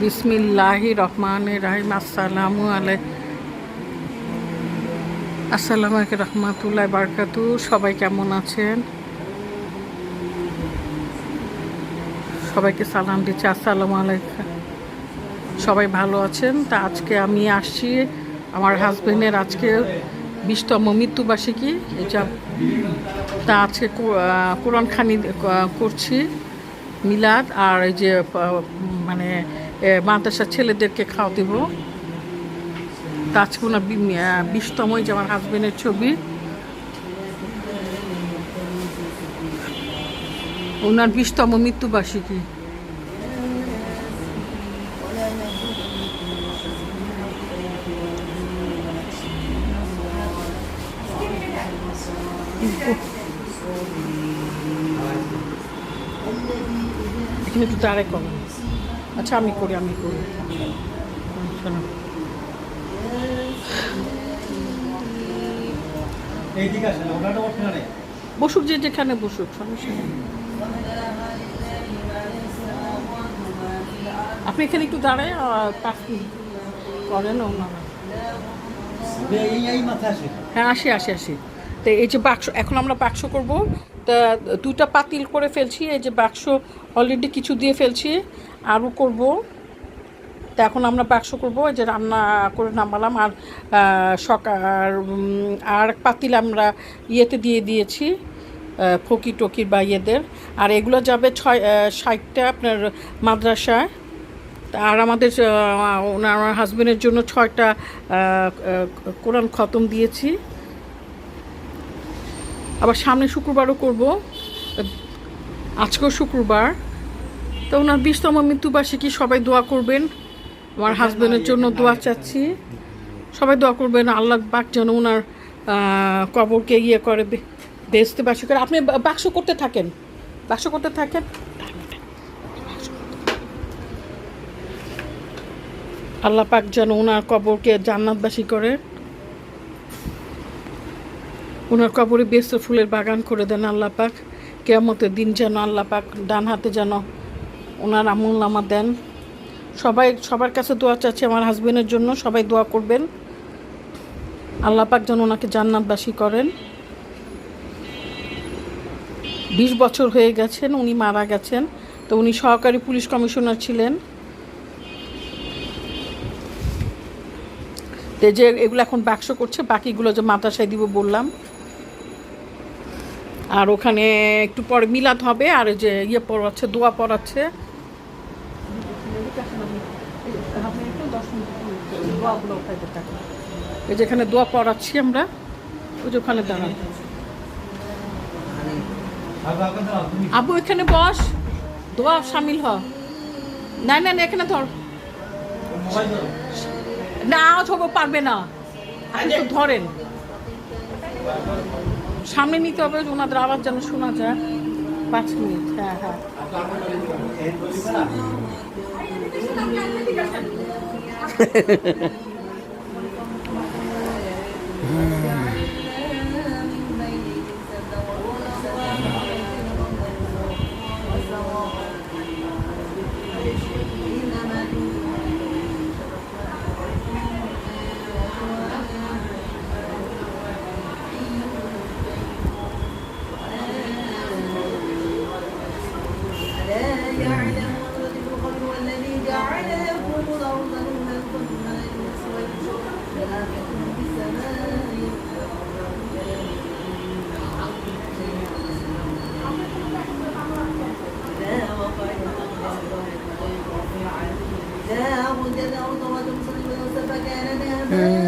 বিসমিল্লাহি রহমান রাহিম আসসালামু আলাই আসসালামু আলাইকুম রহমতুল্লাহ বারকাতু। সবাই কেমন আছেন? সবাইকে সালাম দিচ্ছি আসসালামু আলাইকুম। সবাই ভালো আছেন? তা আজকে আমি আসছি আমার হাজবেন্ডের আজকে বিশতম মৃত্যুবার্ষিকী। এটা তা আজকে কো- আহ, কোরআন খানি করছি মিলাদ। আর এই যে মানে মাদ্রাসার ছেলেদেরকে খাওয়া দেব। তা আজকে ওনার বি- আহ, বিশতম এই যে আমার হাজবেন্ডের ছবি। ওনার বিশতম মৃত্যুবার্ষিকী। দাঁড়ায় করো আচ্ছা আমি করি আমি করি। শোনো। বসুক যে যেখানে বসুক সমস্যা নেই। আপনি এখানে একটু দাঁড়ায় করেন ওনারা হ্যাঁ আসি আসি আসি। তো এই যে বাক্স এখন আমরা বাক্স করব। তা দুটা পাতিল করে ফেলছি এই যে বাক্স অলরেডি কিছু দিয়ে ফেলছি। আরও করব। তা এখন আমরা বাক্স করব যে রান্না করে নামালাম। আর সকাল আর পাতিল আমরা ইয়েতে দিয়ে দিয়েছি ফকি টকির বা ইয়েদের। আর এগুলো যাবে ছয় ষাটটা আপনার মাদ্রাসায়। আর আমাদের ওনার, আমার হাজবেন্ডের জন্য ছয়টা কোরআন খতম দিয়েছি। আবার সামনে শুক্রবারও করব। আজকেও শুক্রবার। তো ওনার বিশতম মৃত্যুবার্ষিকী, সবাই দোয়া করবেন। আমার হাজবেন্ডের জন্য দোয়া চাচ্ছি। সবাই দোয়া করবেন, আল্লাহ বাক যেন ওনার কবরকে ইয়ে করে বে- বেচতে বাসি করে। আপনি বাক্স করতে থাকেন? বাক্স করতে থাকেন? আল্লাহ পাক যেন ওনার কবরকে জান্নাতবাসী করে। ওনার কবরে ব্যস্ত ফুলের বাগান করে দেন আল্লাহ পাক। কেয়ামতের দিন যেন আল্লাহ পাক ডান হাতে যেন ওনার আমুল নামা দেন। সবাই, সবার কাছে দোয়া চাচ্ছি আমার হাজবেন্ডের জন্য, সবাই দোয়া করবেন। আল্লাহ পাক যেন ওনাকে জান্নাতবাসী করেন। বিশ বছর হয়ে গেছেন, উনি মারা গেছেন, তো উনি সহকারী পুলিশ কমিশনার ছিলেন। তো যে এগুলো এখন বাক্স করছে, বাকিগুলো যে মাদ্রাসায় দিব বললাম। আর ওখানে একটু পরে মিলাদ হবে, আর যে ইয়ে পড়াচ্ছে, দোয়া পড়াচ্ছে। এই যে এখানে দোয়া পড়াচ্ছি আমরা, ওই যে ওখানে দাঁড়ান। আবু, এখানে বস। দোয়া সামিল হ। না না না এখানে ধর। না, ধরবো, পারবে না। তো ধরেন। সামনে নিতে হবে, ওনাদের আওয়াজ যেন শোনা যায়। পাঁচ মিনিট হ্যাঁ হ্যাঁ। mm. mm.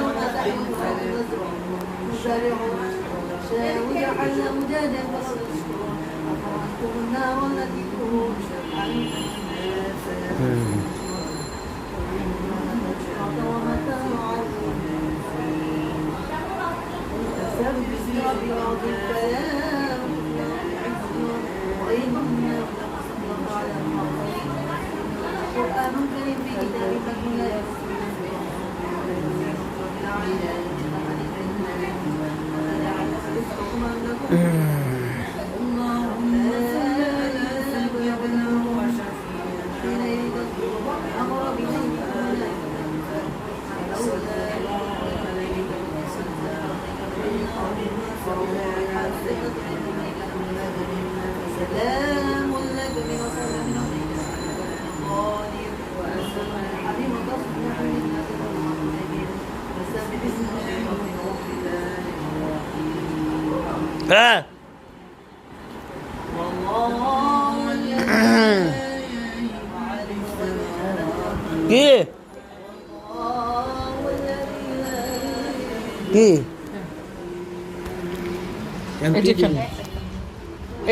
وما علمتم نزارعون وجعل أوجادا فصدقون أفرأيتم النار التي تكون قرآن needed.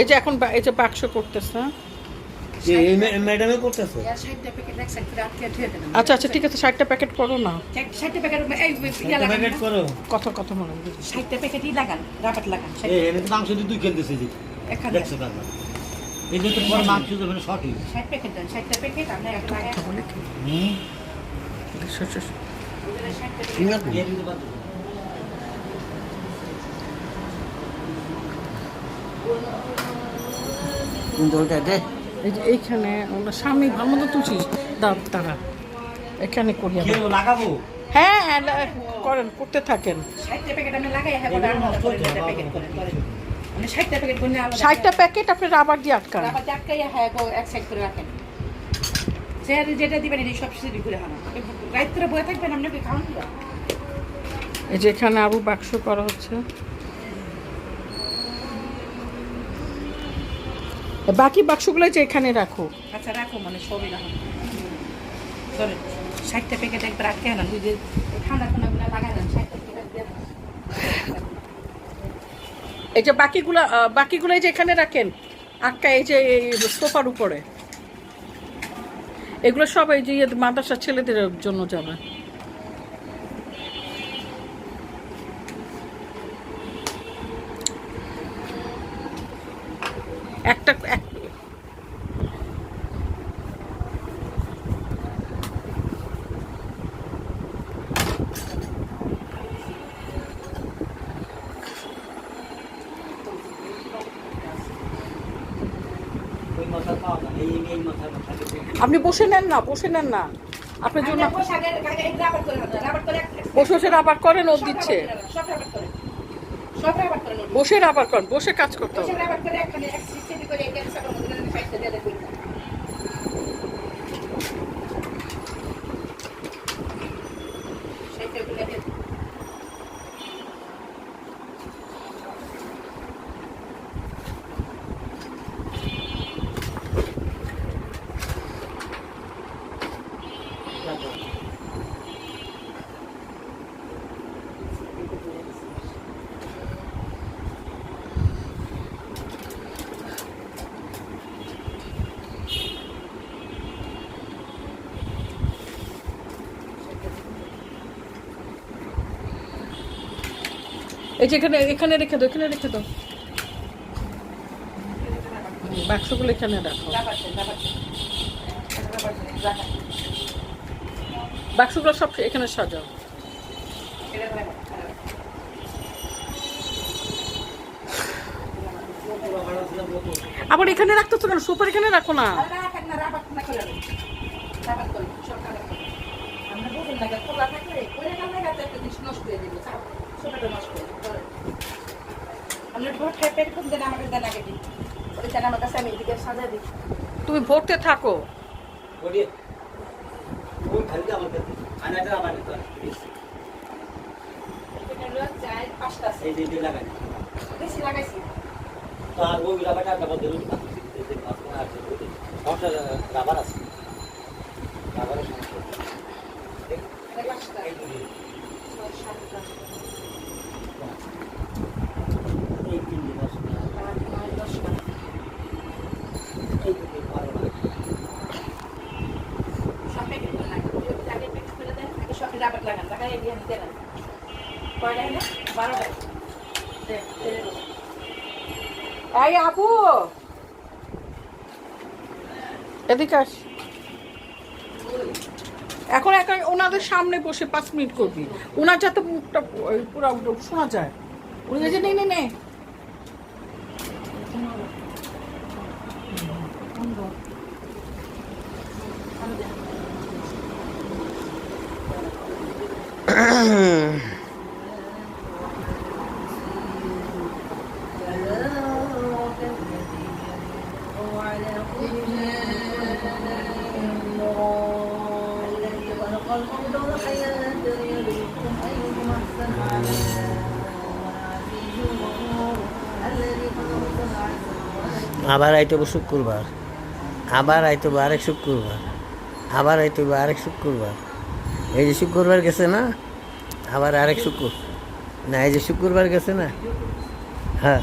যে এখন এই যে বাক্স করতেছে। ম্যাডামে করতেছে? আচ্ছা আচ্ছা ঠিক আছে ষাটটা প্যাকেট করো না। ষাটটা প্যাকেট প্যাকেট করো। কথা কথা মনে। ষাটটা প্যাকেটই লাগান লাগান এই এনে তো মাংস দিয়ে দেখছ এই যে তোর পর মাংস দেবে সঠিক ষাট প্যাকেট দেন ষাটটা প্যাকেট একটা হুম? ষাট এই যে এইখানে আমরা সামনে ভালো মতো তুলছিস দাও তারা এখানে করি লাগাবো? হ্যাঁ হ্যাঁ করেন করতে থাকেন। ষাটটা প্যাকেট আপনি মানে আপনি রাবার দিয়ে আটকান। রাবার হ্যাঁ গো এক সাইড করে রাখেন। যেটা দিবেন এটি সব কিছু ঘুরে হানা রাত করে বয়ে থাকবেন আপনি খাওয়ান এই যে এখানে আরও বাক্স করা হচ্ছে। বাকি বাক্সগুলো যে এখানে রাখো। আচ্ছা রাখো মানে সবই রাখো। ধরেন ষাটটা প্যাকেট একবার ঠান্ডা ঠান্ডাগুলো দেন ষাটটা এই যে বাকিগুলা বাকিগুলো যে এখানে রাখেন আটকা এই যে এই সোফার উপরে। এগুলো সব এই যে ইয়ে মাদ্রাসা ছেলেদের জন্য যাবে। একটা এক ওই মশলা পাওয়া যায় না, এই এই মশলা থাকে বসে নেন না বসে নেন না। আপনার জন্য বসে বসে রাবার করেন ও দিচ্ছে। বসে রাবার করেন বসে কাজ করতে হবে। এই যে এখানে এখানে রেখে দাও, এখানে রেখে দাও। বাক্সগুলো এখানে রাখো। বাক্সগুলো সব এখানে সাজাও। আবার এখানে রাখতেছো কেন সুপার এখানে রাখো না। আমার কাছে আনাটা আমার কাছে এই যে দিয়ে লাগাই তো আর ওই রাবারটা একটা বদলে দিই। সমস্যা রাবার আছে রাবারের সমস্যা এই দুই এই তিন দিন এই দুই বারো না এই আপু এদিকে আস এখন একা ওনাদের সামনে বসে পাঁচ মিনিট করবি। ওনার যাতে মুখটা পুরো শোনা যায়। উনি নেই নেই নে আবার আইতে হবে শুক্রবার। আবার আইতে হবে আরেক শুক্রবার। আবার আইতে হবে আরেক শুক্রবার। এই যে শুক্রবার গেছে না? আবার আরেক শুক্র, না, এই যে শুক্রবার গেছে না? হ্যাঁ।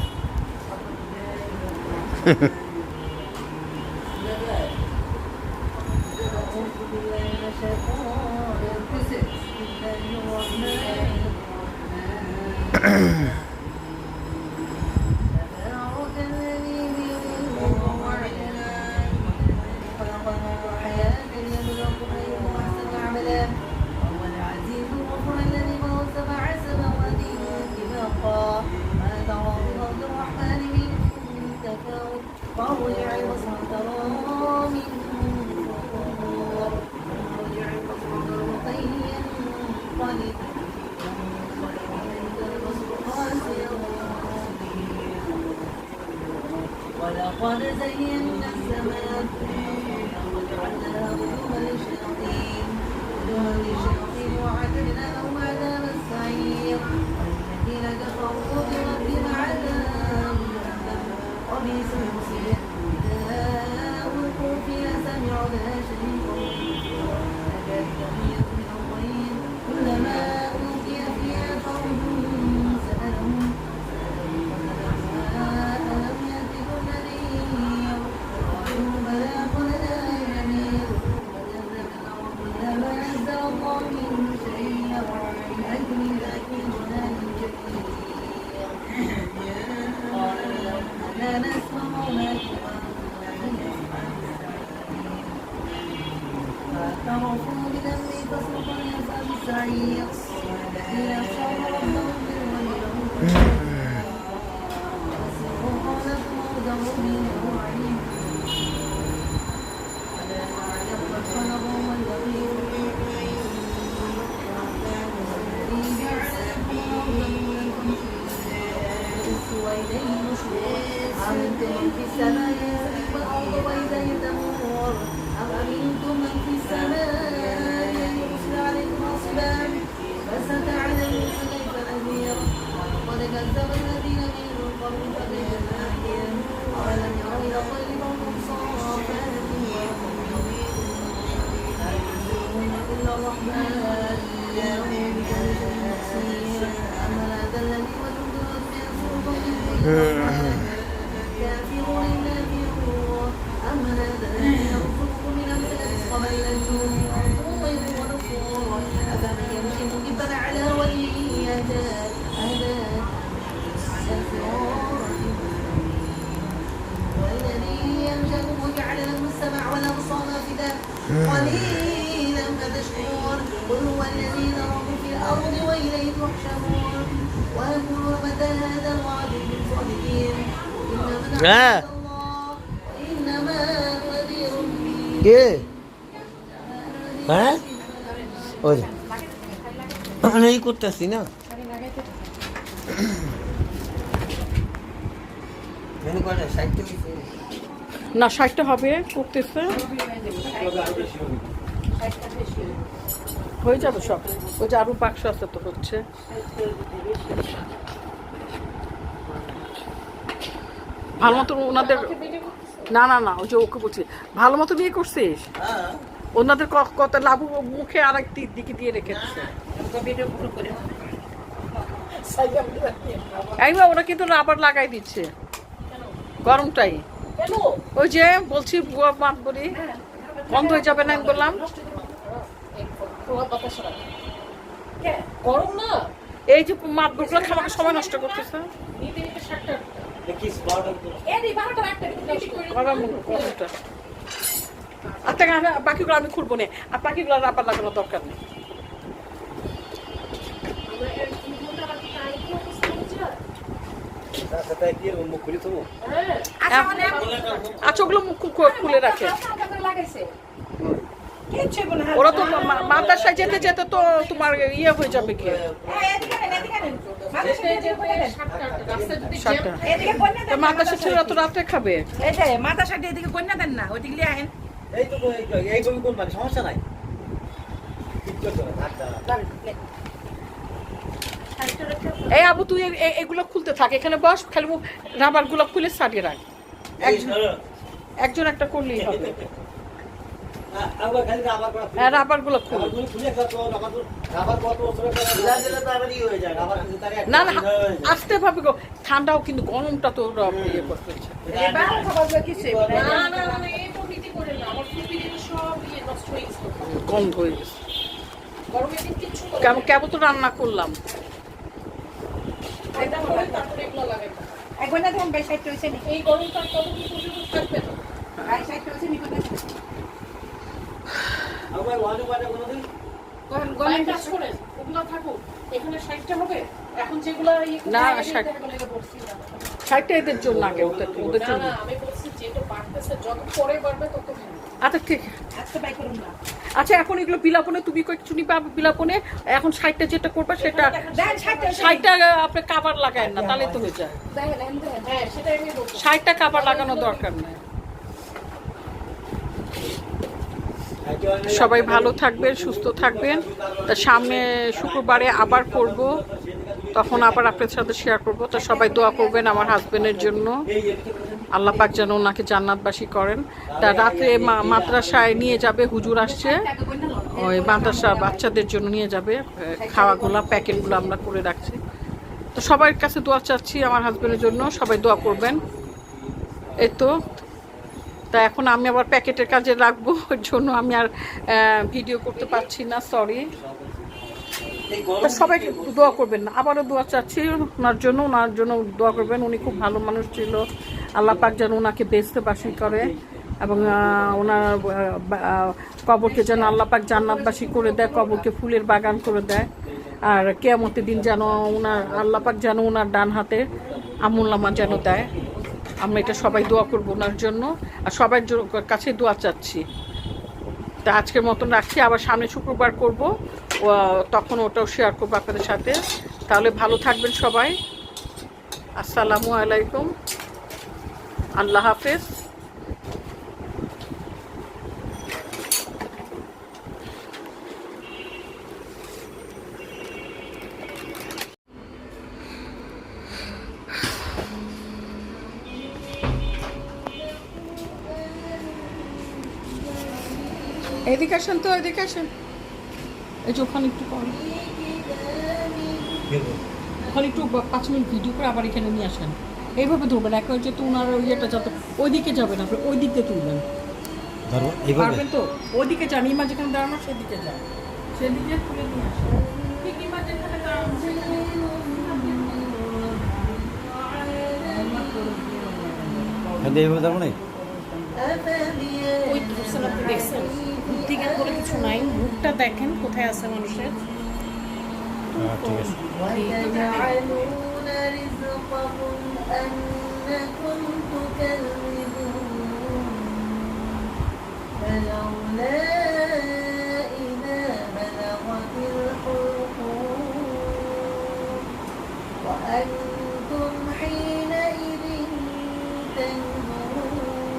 de قليلا ما تشكرون قل هو الذي ذرأكم في الأرض وإليه تحشرون ويقولون متى هذا الوعد من صادقين إنما آه. نعبد الله وإنما نذير مبين কে হ্যাঁ ওই যে। আমি এই করতেছি না মেনু করে সাইড না, ষাটটা হবে, করতেছে। হয়ে যাবে সব। ওই যে আরও বাক্স আছে তো হচ্ছে। ভালো মতো ওনাদের না না না, ওই যে ওকে বলছি। ভালো মতো বিয়ে করছিস? ওনাদের কত লাভু মুখে আর এক দিকে দিয়ে রেখেছে। একবার ওরা কিন্তু রাবার লাগাই দিচ্ছে। গরমটাই। ওই যে বলছি বুয়া মাত বলি বন্ধ হয়ে যাবে না আমি বললাম। গরম না? এই যে মাতগুলো খাবারের সময় নষ্ট করতেছে। গরমটা আচ্ছা আমি- বাকিগুলো আমি খুলবো না। আর বাকিগুলো রাবার লাগানোর দরকার নেই তার সাথে কি এর মুখ খুলে থবো? আচ্ছা মানে আচ্ছা ওগুলো মুখ খুলে রাখে ওরা তো মাদ্রাসায় যেতে যেতে তো তোমার ইয়ে হয়ে যাবে কি মাদ্রাসা ছেলেরা তো রাত্রে খাবে সাইডে এদিকে কন্যা দেন না ওইদিকে লিয়ে আহেন মানে সমস্যা নাই কিচ্ছু হচ্ছে না, থাক, থাক। এই আবু তুই এগুলো খুলতে থাক এখানে বস খালি রাবারগুলো খুলে সারিয়ে রাখ। একজন একজন একটা করলেই হবে। হ্যাঁ, রাবারগুলো না না যায়। গো ঠান্ডাও কিন্তু গরমটা তো ইয়ে গন্ধ হয়ে গেছে। কেমন কেবল তো রান্না করলাম এটা করে তারপরে এগুলো লাগাই একবার না হয়েছে এই থাকবে বাইশ হয়েছে আবার কোনোদিন? কারণ গরম কাজ করে ওগুলো থাকুক এখানে ষাটটা হবে এখন যেগুলো ইয়ে না। সাইডটা এদের জন্য আগে ওদের জন্য। আমি বলছি যেটা বাড়তেছে যত পরে বাড়বে তত ভালো আচ্ছা ঠিক। আচ্ছা এখন এগুলো বিলাপনে তুমি কয়েকটু নিবা বিলাপনে এখন সাইডটা যেটা করবে সেটা সাইডটা আপনি কাবার লাগায় না তাহলে তো হয়ে যায়। হ্যাঁ সাইডটা কাবার লাগানোর দরকার নেই। সবাই ভালো থাকবেন সুস্থ থাকবেন। তা সামনে শুক্রবারে আবার করব তখন আবার আপনার সাথে শেয়ার করব। তো সবাই দোয়া করবেন আমার হাজবেন্ডের জন্য। আল্লাহ পাক যেন ওনাকে জান্নাতবাসী করেন। তা রাতে মাদ্রাসায় নিয়ে যাবে, হুজুর আসছে। ওই মাদ্রাসা বাচ্চাদের জন্য নিয়ে যাবে খাওয়াগুলো, প্যাকেটগুলো আমরা করে রাখছি। তো সবার কাছে দোয়া চাচ্ছি আমার হাজব্যান্ডের জন্য, সবাই দোয়া করবেন। এই তো, তা এখন আমি আবার প্যাকেটের কাজে রাখব ওর জন্য আমি আর ভিডিও করতে পারছি না সরি তা সবাই দোয়া করবেন না, আবারও দোয়া চাচ্ছি, ওনার জন্য ওনার জন্য দোয়া করবেন, উনি খুব ভালো মানুষ ছিল। আল্লাহ পাক যেন ওনাকে বেচতে বাসি করে এবং ওনার কবরকে যেন আল্লাহ পাক জান্নাতবাসী করে দেয়, কবরকে ফুলের বাগান করে দেয়। আর কেয়ামতের দিন যেন ওনার আল্লাহ পাক যেন ওনার ডান হাতে আমুল্লামা যেন দেয়। আমরা এটা সবাই দোয়া করব ওনার জন্য। আর সবার কাছে দোয়া চাচ্ছি। তা আজকের মতন রাখছি। আবার সামনে শুক্রবার করব। তখন ওটাও শেয়ার করব আপনাদের সাথে। তাহলে ভালো থাকবেন সবাই। আসসালামু আলাইকুম। আল্লাহ হাফেজ। এদিকে আসেন তো এদিকে আসেন। এই যে ওখানে একটু কর ওখানে একটু পাঁচ মিনিট ভিডিও করে আবার এখানে নিয়ে আসেন। এইভাবে ধরবেন এক হচ্ছে তো ওনার একটা যত ওইদিকে যাবেন আপনি ওই দিক দিয়ে তুলবেন পারবেন তো? ওইদিকে যান ইমা যেখানে দাঁড়ানো সেদিকে যান। সেদিকে তুলে নিয়ে আসেন। যেখানে দাঁড়ানো সেখানে হ্যাঁ, এইভাবে নেই ওই দেখছেন। ঠিক বলে কিছু নাই। মুখটা দেখেন কোথায় আছে মানুষের। হ্যাঁ, ঠিক আছে। رزقهم أنكم تكذبون. فلولا إذا بلغت الحلقوم وأنتم حينئذ تنظرون.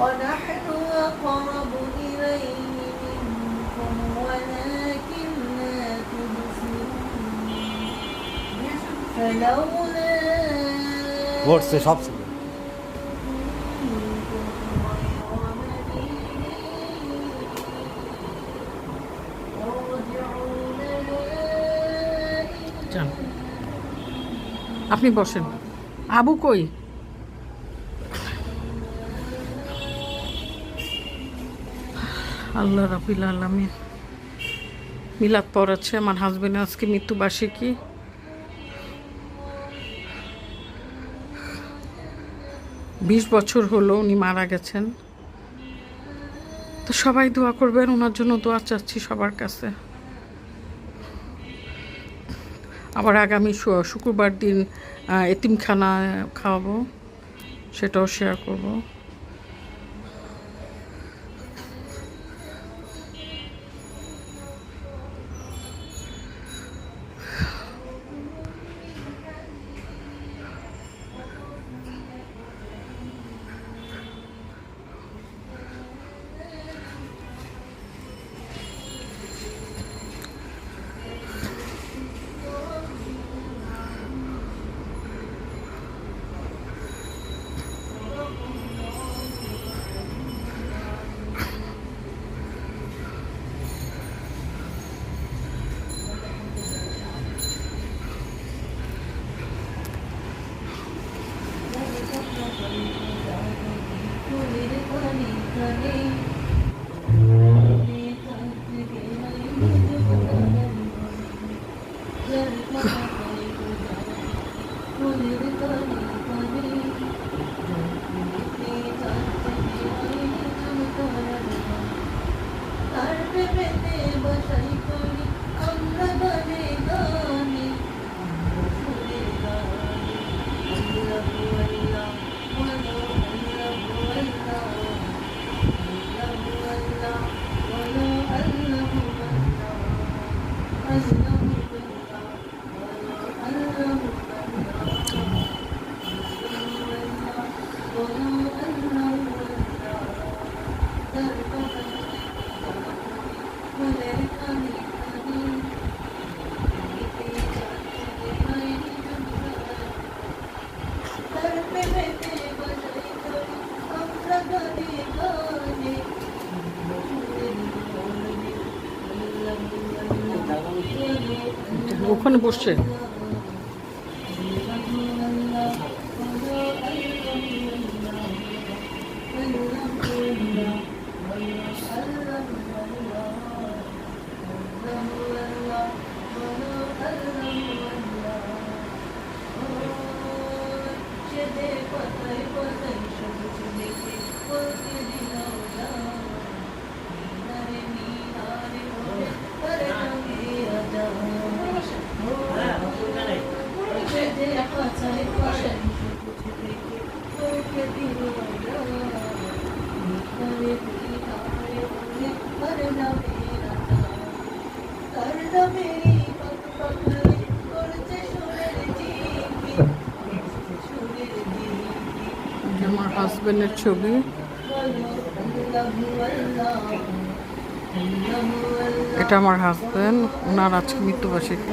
ونحن أقرب إليه منكم ولكن ঘটছে সব ছিল আপনি বসেন। আবু কই? আল্লাহ রাবিল আলমিন। মিলাদ পড়াচ্ছে আমার হাজবেন্ড আজকে মৃত্যুবার্ষিকী। বিশ বছর হলো উনি মারা গেছেন। তো সবাই দোয়া করবেন, ওনার জন্য দোয়া চাচ্ছি সবার কাছে। আবার আগামী শুক্রবার দিন এতিমখানা খাওয়াবো, সেটাও শেয়ার করব। ওখানে বসছে হাজবেন্ডের ছবি। এটা আমার হাজব্যান্ড ওনার আজকে মৃত্যুবার্ষিকী।